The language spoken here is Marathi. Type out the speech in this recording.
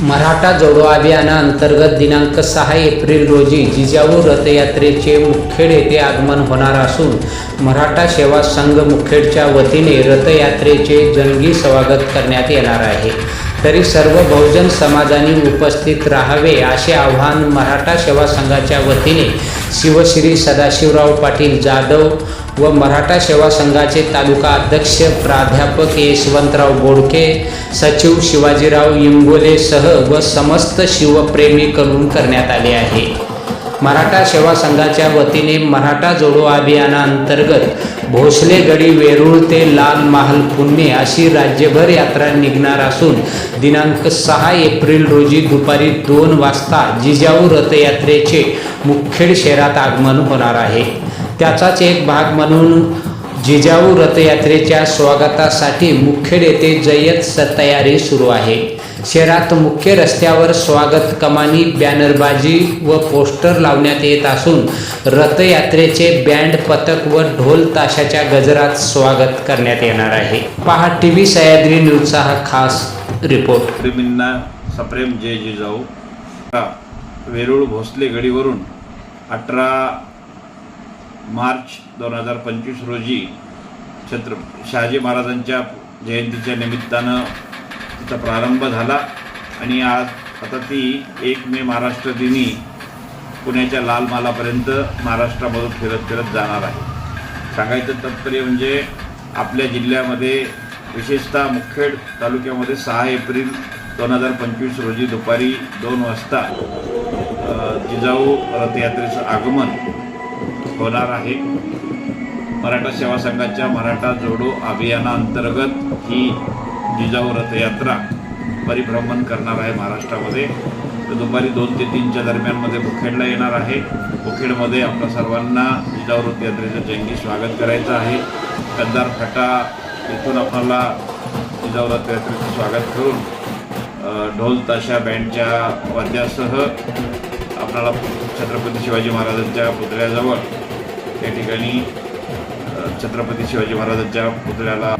मराठा जोडो अभियानाअंतर्गत दिनांक सहा एप्रिल रोजी जिजाऊ रथयात्रेचे मुखेड येथे आगमन होणार असून मराठा सेवा संघ मुखेडच्या वतीने रथयात्रेचे जंगी स्वागत करण्यात येणार आहे. तरी सर्व बहुजन समाजाने उपस्थित राहावे असे आवाहन मराठा सेवा संघाच्या वतीने शिवश्री सदाशिवराव पाटील जाधव व मराठा सेवा संघाचे तालुका अध्यक्ष प्राध्यापक यशवंतराव बोडके सचिव शिवाजीराव इंगोलेसह व समस्त शिवप्रेमीकडून करण्यात आले आहे. मराठा सेवा संघाच्या वतीने मराठा जोडो अभियानाअंतर्गत भोसले गडी वेरूळ ते लाल महाल पुणे अशी राज्यभर यात्रा निघणार असून दिनांक सहा एप्रिल रोजी दुपारी दोन वाजता जिजाऊ रथयात्रेचे मुखेड शहरात आगमन होणार आहे. त्याचाच एक भाग म्हणून जिजाऊ रथयात्रेच्या स्वागतासाठी मुखेड येथे जय्यत तयारी सुरू आहे. शहरात मुख्य रस्त्यावर स्वागत कमानी बॅनरबाजी व पोस्टर लावण्यात येत असून रथयात्रेचे बँड पथक व ढोल ताशाच्या गजरात स्वागत करण्यात येणार आहे. पहा टी व्ही सह्याद्री न्यूजचा हा खास रिपोर्ट. प्रेमींना सप्रेम जय जिजाऊ. वेरूळ भोसले गडीवरून अठरा मार्च दोन हजार पंचवीस रोजी छत्र शहाजी महाराजांच्या जयंतीच्या निमित्तानं तिचा प्रारंभ झाला. आणि आज आता ती एक मे महाराष्ट्र दिनी पुण्याच्या लालमालापर्यंत महाराष्ट्रामधून फिरत फिरत जाणार आहे. सांगायचं तात्पर्य म्हणजे आपल्या जिल्ह्यामध्ये विशेषतः मुखेड तालुक्यामध्ये सहा एप्रिल दोन हजार पंचवीस रोजी दुपारी दोन वाजता जिजाऊ रथयात्रेचं आगमन होणार आहे. मराठा सेवा संघाच्या मराठा जोडो अभियानाअंतर्गत ही जिजाऊ रथयात्रा परिभ्रमण करणार आहे महाराष्ट्रामध्ये. तर दुपारी दोन ते तीनच्या दरम्यानमध्ये मुखेडला येणार आहे. मुखेडमध्ये आपल्या सर्वांना जिजाऊ रथयात्रेचं जंगी स्वागत करायचं आहे. कंदार फाटा इथून आपल्याला जिजाऊ रथयात्रेचं स्वागत करून ढोल ताशा बँडच्या वाद्यासह आपणाला छत्रपती शिवाजी महाराजांच्या पुतळ्याजवळ त्या ठिकाणी छत्रपती शिवाजी महाराजांच्या पुतळ्याला